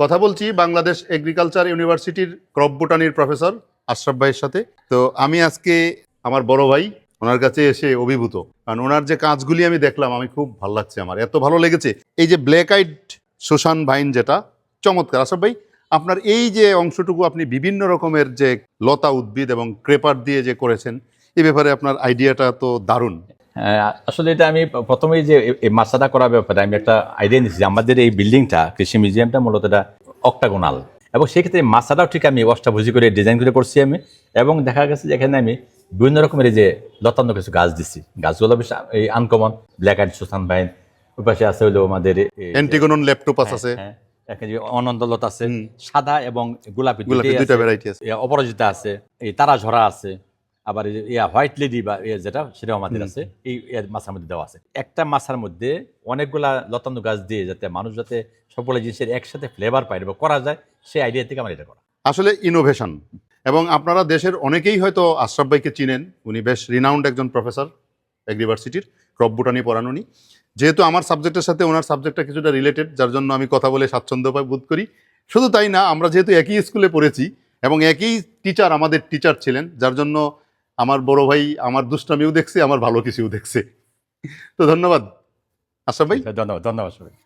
কথা বলছি বাংলাদেশ এগ্রিকালচার ইউনিভার্সিটির ক্রপ বোটানির প্রফেসর আশরাফ ভাইয়ের সাথে। তো আমি আজকে আমার বড় ভাই, ওনার কাছে এসে অভিভূত। কারণ ওনার যে কাজগুলি আমি দেখলাম, আমি খুব ভালো লাগছে আমার। এত ভালো লেগেছে। এই যে ব্ল্যাক আইড শোষণ ভাইন যেটা, চমৎকার। আশরাফ ভাই, আপনার এই যে অংশটুকু আপনি বিভিন্ন রকমের যে লতা উদ্ভিদ এবং ক্রেপার দিয়ে যে করেছেন, এ ব্যাপারে আপনার আইডিয়াটা তো দারুণ। আসলে এটা আমি প্রথমেই যে মাছাটা করার ব্যাপারে আমি একটা আইডিয়া নিচ্ছি যে আমাদের এই বিল্ডিংটা কৃষি মিউজিয়ামটা মূলত এটা অক্টাগোনাল এবং সেক্ষেত্রে মাছাটাও ঠিক আমি অষ্টাভুজি করে ডিজাইন করে করছি আমি। এবং দেখা গেছে যে এখানে আমি বিভিন্ন রকমের যে লতান্ন কিছু গাছ দিছি। গাছগুলো বেশ এই uncommon black and Susan vine ওই পাশে আছে হলো আমাদের অ্যান্টিগোনন ল্যাপটোপাস আছে। হ্যাঁ, অনন্দলত আছে। সাদা এবং গোলাপি গোলাপি দুইটা ভ্যারাইটি আছে। অপরাজিতা আছে। এই তারা ঝরা আছে। আবার ইয়া হোয়াইট লেডি বা ইয়ে যেটা সেটাও আমাদের আছে। এই মাছার মধ্যে দেওয়া আছে। একটা মাছার মধ্যে অনেকগুলা লতানো গাছ দিয়ে যাতে মানুষ যাতে সকলে জিনিসের একসাথে ফ্লেভার পায় বা করা যায় সেই আইডিয়া থেকে আমার এটা করা। আসলে ইনোভেশন এবং আপনারা দেশের অনেকেই হয়তো আশরাফ ভাইকে চিনেন উনি বেশ রিনাউন্ড একজন প্রফেসর এগ্রিভার্সিটির ক্রপ বুটানি পড়ান উনি। যেহেতু আমার সাবজেক্টের সাথে ওনার সাবজেক্টটা কিছুটা রিলেটেড যার জন্য আমি কথা বলে স্বাচ্ছন্দ্য পাই বোধ করি। শুধু তাই না আমরা যেহেতু একই স্কুলে পড়েছি এবং একই টিচার আমাদের টিচার ছিলেন যার জন্য আমার বড় ভাই আমার দুষ্টামিও দেখছে, আমার ভালো কিছুও দেখছে। তো ধন্যবাদ। আসাম ভাই? ধন্যবাদ ধন্যবাদ সবাই